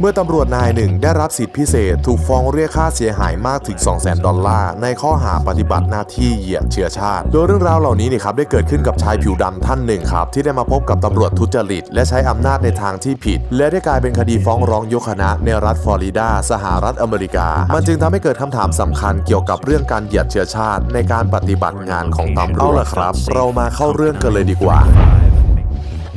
เมื่อตำรวจนายหนึ่งได้รับสิทธิพิเศษถูกฟ้องเรียกค่าเสียหายมากถึง 200,000 ดอลลาร์ในข้อหาปฏิบัติหน้าที่เหยียดเชื้อชาติ โดยเรื่องราวเหล่านี้นี่ครับได้เกิดขึ้นกับชายผิวดำท่านหนึ่งครับ ที่ได้มาพบกับตำรวจทุจริต และใช้อำนาจในทางที่ผิด และได้กลายเป็นคดีฟ้องร้องยกคณะในรัฐฟลอริดา สหรัฐอเมริกา มันจึงทำให้เกิดคำถามสำคัญเกี่ยวกับเรื่องการเหยียดเชื้อชาติ ในการปฏิบัติงานของตำรวจเอาล่ะครับ เรามาเข้าเรื่องกันเลยดีกว่า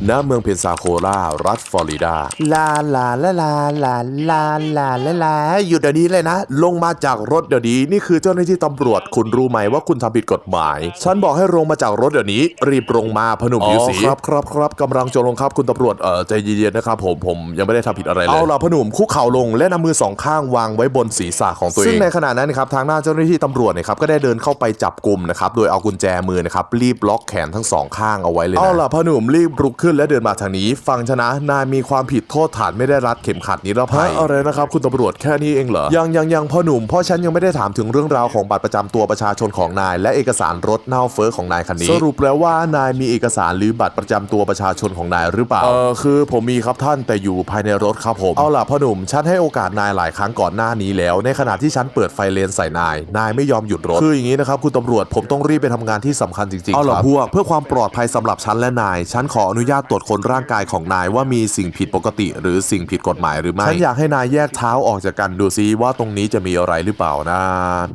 ณเมืองเพนซาโคลารัฐฟลอริดา ลาลาลาลาลาลาลาลาลาหยุดเดี๋ยวนี้เลยนะ ลงมาจากรถเดี๋ยวนี้นี่คือเจ้าหน้าที่ตำรวจคุณรู้ไหมว่าคุณทำผิดกฎหมาย ฉันบอกให้ลงมาจากรถเดี๋ยวนี้ รีบลงมาพนมผิวสีครับครับครับกำลังจะลงครับคุณตำรวจเออใจเย็นๆนะครับผมผมยังไม่ได้ทำผิดอะไรเลยเอาล่ะพนมคุกเข่าลงและนำมือสองข้างวางไว้บนศีรษะของตัวเองซึ่งในขณะนั้นนะครับทางหน้าเจ้าหน้าที่ตำรวจเนี่ยครับก็ได้เดินเข้าไปจับกลุ่มนะครับโดยเอากุญแจมือนะครับรีบล็อกแขนทั้งสองข้างเอาไว้เลยนะเอาล่ะพนุ่มรีบลุกขึ้นและเดินมาทางนี้ ฟังชนะนายมีความผิดโทษฐานไม่ได้รัดเข็มขัดนิรภัยอะไรนะครับคุณตำรวจแค่นี้เองเหรอยังยังยังพ่อหนุ่มเพ่อฉันยังไม่ได้ถามถึงเรื่องราวของบัตรประจำตัวประชาชนของนาย และเอกสารรถเน่าเฟ้อของนายคันนี้ สรุปแล้วว่านายมีเอกสารหรือบัตรประจำตัวประชาชนของนายหรือเปล่าเออคือผมมีครับท่านแต่อยู่ภายในรถครับผมเอาล่ะพ่อหนุ่มฉันให้โอกาสนายหลายครั้งก่อนหน้านี้แล้ว ในขณะที่ฉันเปิดไฟเลนใส่นาย นายไม่ยอมหยุดรถคืออย่างนี้นะครับคุณตำรวจผมต้องรีบไปทำงานที่สำคัญจริงๆเอาล่ะพวกเพื่อความปลอดภัยสำหรับฉันและนาย ฉันขออนุญาตตรวจคนร่างกายของนายว่ามีสิ่งผิดปกติ หรือสิ่งผิดกฎหมายหรือไม่ฉันอยากให้นายแยกเท้าออกจากกันดูซิว่าตรงนี้จะมีอะไรหรือเปล่านะ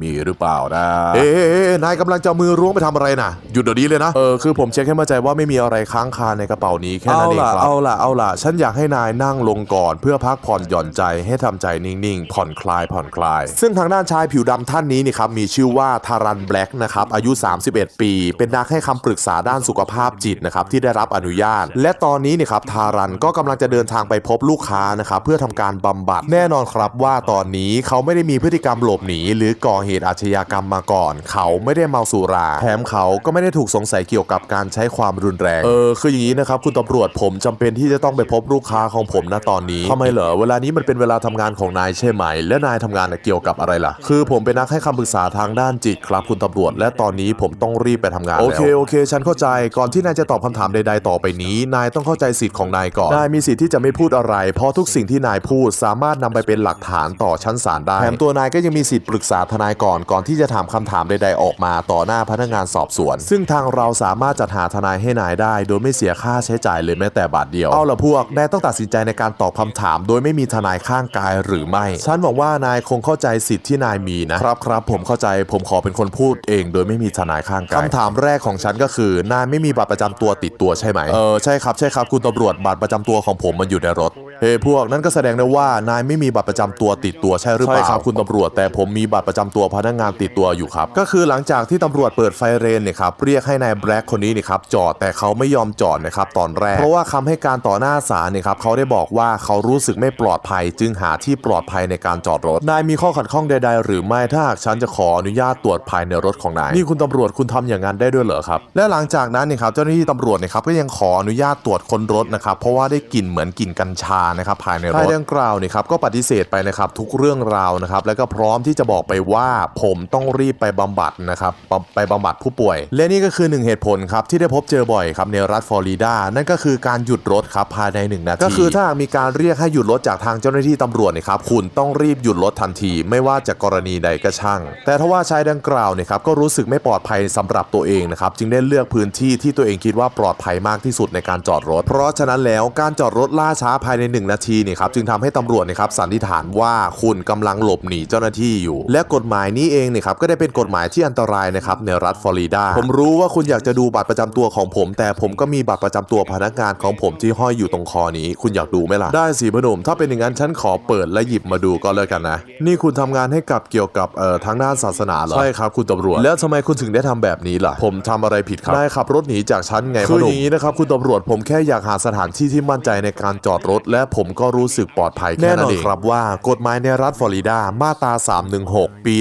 มีหรือเปล่านะ เอ๊ะเอ๊ะเอ๊ะนายกำลังจะเอามือล้วงไปทำอะไรนะหยุดเดี๋ยวนี้เลยนะเออคือผมเช็คให้มั่นใจว่าไม่มีอะไรค้างคาในกระเป๋านี้แค่นั้นเองครับเอาล่ะเอาล่ะฉันอยากให้นายนั่งลงก่อน เพื่อพักผ่อนหย่อนใจให้ทำใจนิ่งๆ ผ่อนคลายผ่อนคลาย ซึ่งทางด้านชายผิวดำท่านนี้นี่ครับมีชื่อว่าทารันแบล็กนะครับอายุ 31 ปี เป็นนักให้คำปรึกษาด้านสุขภาพจิตนะครับที่ได้รับอนุญาตและตอนนี้เนี่ยครับทารันก็กำลังจะเดินทางไปพบลูกค้านะครับเพื่อทำการบำบัดแน่นอนครับว่าตอนนี้เขาไม่ได้มีพฤติกรรมหลบหนี หรือก่อเหตุอาชญากรรมมาก่อน เขาไม่ได้เมาสุราแถมเขาก็ไม่ได้ถูกสงสัยเกี่ยวกับการใช้ความรุนแรงเออคืออย่างนี้นะครับคุณตำรวจผมจำเป็นที่จะต้องไปพบลูกค้าของผมณตอนนี้ทำไมเหรอเวลานี้มันเป็นเวลาทำงานของนายใช่ไหม และนายทำงานเกี่ยวกับอะไรล่ะ คือผมเป็นนักให้คำปรึกษาทางด้านจิตครับ คุณตำรวจ และตอนนี้ผมต้องรีบไปทำงานแล้วโอเคโอเค ฉันเข้าใจก่อนที่นายจะตอบคำถามใด ๆ ต่อไปนี้นายต้องเข้าใจสิทธิ์ของนายก่อน นายมีสิทธิ์ที่จะไม่พูดอะไร เพราะทุกสิ่งที่นายพูดสามารถนำไปเป็นหลักฐานต่อชั้นศาลได้ แถมตัวนายก็ยังมีสิทธิ์ปรึกษาทนายก่อนก่อนที่จะถามคำถามใด ๆ ออกมาต่อหน้าพนักงานสอบสวน ซึ่งทางเราสามารถจัดหาทนายให้นายได้ โดยไม่เสียค่าใช้จ่ายเลยแม้แต่บาทเดียว เอาละพวก นายต้องตัดสินใจในการตอบคำถาม โดยไม่มีทนายข้างกายหรือไม่ ฉันหวังว่านายคงเข้าใจสิทธิ์ที่นายมีนะครับครับผมเข้าใจผมขอเป็นคนพูดเอง โดยไม่มีทนายข้างกายคำถามแรกของฉันก็คือนายไม่มีบัตรประจำตัวติดตัวใช่ไหมเออใช่ช่ครับใช่ครับคุณตำรวจบัตรประจำตัวของผมมันอยู่ในรถ เฮ้พวกนั่นก็แสดงได้ว่านายไม่มีบัตรประจำตัวติดตัวใช่หรือเปล่าใช่ครับคุณตำรวจแต่ผมมีบัตรประจำตัวพนักงานติดตัวอยู่ครับ ก็คือหลังจากที่ตำรวจเปิดไฟเรนเนี่ยครับเรียกให้นายแบล็กคนนี้เนี่ยครับจอดแต่เขาไม่ยอมจอดนะครับตอนแรก เพราะว่าคำให้การต่อหน้าศาลเนี่ยครับเขาได้บอกว่าเขารู้สึกไม่ปลอดภัย จึงหาที่ปลอดภัยในการจอดรถนายมีข้อขัดข้องใดๆ หรือไม่ถ้าหากฉันจะขออนุญาตตรวจภายในรถของนายนี่คุณตำรวจคุณทำอย่างนั้นได้ด้วยเหรอครับและหลังจากนั้นเนี่ยครับเจ้าหน้าที่ตำรวจเนี่ยครับก็ยังขออนุญาตตรวจค้นรถนะครับเพราะว่าได้กลิ่นเหมือนกลิ่นกัญชานะครับภายในรถดังกล่าวนี่ครับก็ปฏิเสธไปนะครับทุกเรื่องราวนะครับแล้วก็พร้อมที่จะบอกไปว่าผมต้องรีบไปบำบัดนะครับไปบำบัดผู้ป่วย และนี่ก็คือหนึ่งเหตุผลครับที่ได้พบเจอบ่อยครับในรัฐฟลอริดา นั่นก็คือการหยุดรถครับภายในหนึ่งนาทีก็คือถ้ามีการเรียกให้หยุดรถจากทางเจ้าหน้าที่ตำรวจนี่ครับคุณต้องรีบหยุดรถทันที ไม่ว่าจะกรณีใดก็ช่าง แต่ถ้าว่าชายดังกล่าวเนี่ยครับก็รู้สึกไม่ปลอดภัยสำหรับตัวเองนะครับจึงได้เลือกพื้นที่ที่ตัวเองคิดว่าปลอดภัยมากที่สุดในการจอดรถ เพราะฉะนั้นแล้วการจอดรถล่าช้าภายในหนึ่งนาทีนี่ครับจึงทำให้ตำรวจนะครับสันนิษฐานว่าคุณกำลังหลบหนีเจ้าหน้าที่อยู่ และกฎหมายนี้เองเนี่ยครับก็ได้เป็นกฎหมายที่อันตรายนะครับในรัฐฟลอริดา ผมรู้ว่าคุณอยากจะดูบัตรประจำตัวของผม แต่ผมก็มีบัตรประจำตัวพนักงานของผมที่ห้อยอยู่ตรงคอนี้ คุณอยากดูไหมล่ะ ได้สิพนมถ้าเป็นอย่างนั้นฉันขอเปิดและหยิบมาดูก็แล้วกันนะ นี่คุณทำงานให้กับเกี่ยวกับเอ่อทางด้านศาสนาเหรอ ใช่ครับคุณตำรวจ แล้วทำไมคุณถึงได้ทำแบบนี้ล่ะ ผมทำอะไรผิดครับนายขับรถหนีจากฉันไงคืออย่างนี้นะครับคุณตำรวจผมแค่อยากหาสถานที่ที่มั่นใจในการจอดรถและผมก็รู้สึกปลอดภัยแค่นั้นเองครับว่ากฎหมายในรัฐฟลอริดามาตรา 316 ปี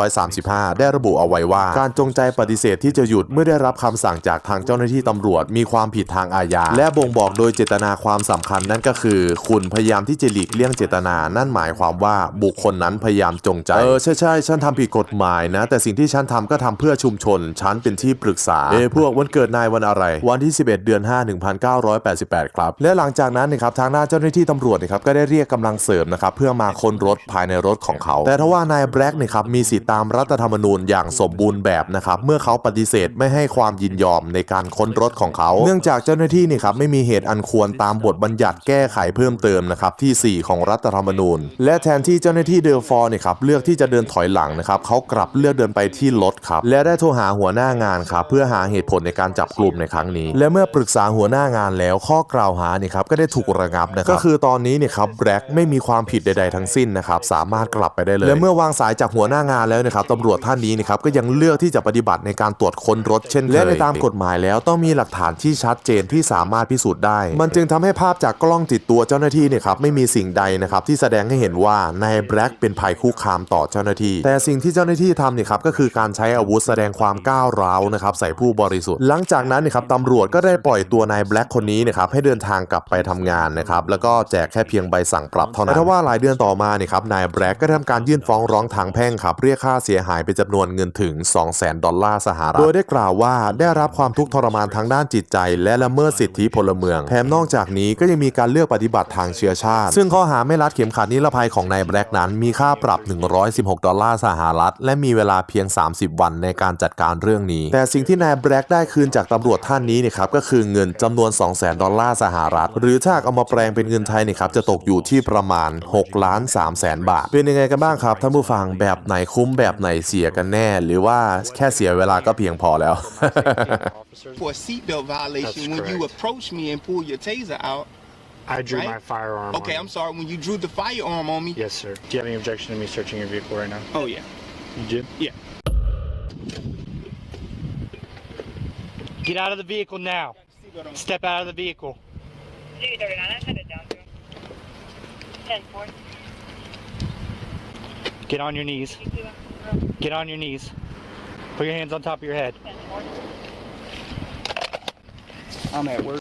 1935 ได้ระบุเอาไว้ว่า การจงใจปฏิเสธที่จะหยุดเมื่อได้รับคำสั่งจากทางเจ้าหน้าที่ตำรวจมีความผิดทางอาญาและบ่งบอกโดยเจตนาความสำคัญนั่นก็คือ คุณพยายามที่จะหลีกเลี่ยงเจตนา นั่นหมายความว่าบุคคลนั้นพยายามจงใจเออใช่ใช่ฉันทำผิดกฎหมายนะ แต่สิ่งที่ฉันทำก็ทำเพื่อชุมชน ฉันเป็นที่ปรึกษาเอ้พวกวันเกิดนายวันอะไร วันที่ 11 เดือน 5 1988 ครับ และหลังจากนั้นนะครับทางด้านน้าเจ้าหน้าที่ตำรวจนะครับก็ได้เรียกกำลังเสริมนะครับเพื่อมาค้นรถภายในรถของเขา แต่ทว่านายแบล็กเนี่ยครับมีสิทธิตามรัฐธรรมนูญอย่างสมบูรณ์แบบนะครับเมื่อเขาปฏิเสธไม่ให้ความยินยอมในการค้นรถของเขา เนื่องจากเจ้าหน้าที่นี่ครับไม่มีเหตุอันควรตามบทบัญญัติแก้ไขเพิ่มเติมนะครับที่ 4 ของรัฐธรรมนูญ และแทนที่เจ้าหน้าที่เดลฟอร์เนี่ยครับเลือกที่จะเดินถอยหลังนะครับเขากลับเลือกเดินไปที่รถครับและได้โทรหาหัวหน้างานครับเพื่อหาเหตุผลในการจับกลุ่มในครั้งนี้ และเมื่อปรึกษาหัวหน้างานแล้วข้อกล่าวหาเนี่ยครับก็ได้ถูกระงับนะครับ ก็คือตอนนี้เนี่ยครับแบล็กไม่มีความผิดใด ๆ ทั้งสิ้นนะครับสามารถกลับไปได้เลย และเมื่อวางสายจากหัวหน้างานแล้วนะครับตำรวจท่านนี้นะครับก็ยังเลือกที่จะปฏิบัติในการตรวจค้นรถเช่นเคยและในตามกฎหมายแล้วต้องมีหลักฐานที่ชัดเจนที่สามารถพิสูจน์ได้ มันจึงทำให้ภาพจากกล้องติดตัวเจ้าหน้าที่เนี่ยครับไม่มีสิ่งใดนะครับที่แสดงให้เห็นว่านายแบล็กเป็นภัยคุกคามต่อเจ้าหน้าที่ แต่สิ่งที่เจ้าหน้าที่ทำเนี่ยครับก็คือการใช้อาวุธแสดงความก้าวร้าวนะครับใส่ผู้บริสุทธิ์ หลังจากนั้นเนยครับตำรวจก็ได้ปล่อยตัวนายแบล็กคนนี้นะครับให้เดินทางกลับไปทำงานนะครับแล้วก็แจกแค่เพียงใบสั่งปรับเท่านั้นแต่ถ้าว่าหลายเดือนต่อมาเนี่ยครับนายแบล็กก็ได้ทำการยื่นฟ้องร้องทางแพ่งครับเรียกค่าเสียหายเป็นจำนวนเงินถึง 200,000 ดอลลาร์สหรัฐโดยได้กล่าวว่าได้รับความทุกข์ทรมานทางด้านจิตใจ และละเมิดสิทธิพลเมือง แถมนอกจากนี้ก็ยังมีการเลือกปฏิบัติทางเชื้อชาติ ซึ่งข้อหาไม่รัดเข็มขัดนิรภัยของนายแบล็กนั้นมีค่าปรับ 116 ดอลลาร์สหรัฐ และมีเวลาเพียง 30 วันในการจัดการเรื่องนี้ แต่สิ่งที่นายแบล็กได้คืนจากตำรวจท่านนี้เนี่ยครับก็คือเงินจำนวน 200,000 ดอลลาร์สหรัฐ หรือถ้าเอามาแปลงเป็นเงินไทยเนี่ยครับจะตกอยู่ที่ประมาณ6ล้าน3แสนบาท เป็นยังไงกันบ้างครับท่านผู้ฟังแบบไหนคุ้มแบบไหนเสียกันแน่ หรือว่าแค่เสียเวลาก็เพียงพอแล้ว officers. for a seatbelt violation That's when you correct. approached me and pulled your taser out. I drew Right? my firearm. Okay, on I'm you. sorry. When you drew the firearm on me. Yes, sir. Do you have any objection to me searching your vehicle right now? Oh yeah. You do? Yeah. Get out of the vehicle now. Step out of the vehicle. D39, I'm headed down to 10 4. Get on your knees. Get on your knees. Put your hands on top of your head. 10 4. I'm at work.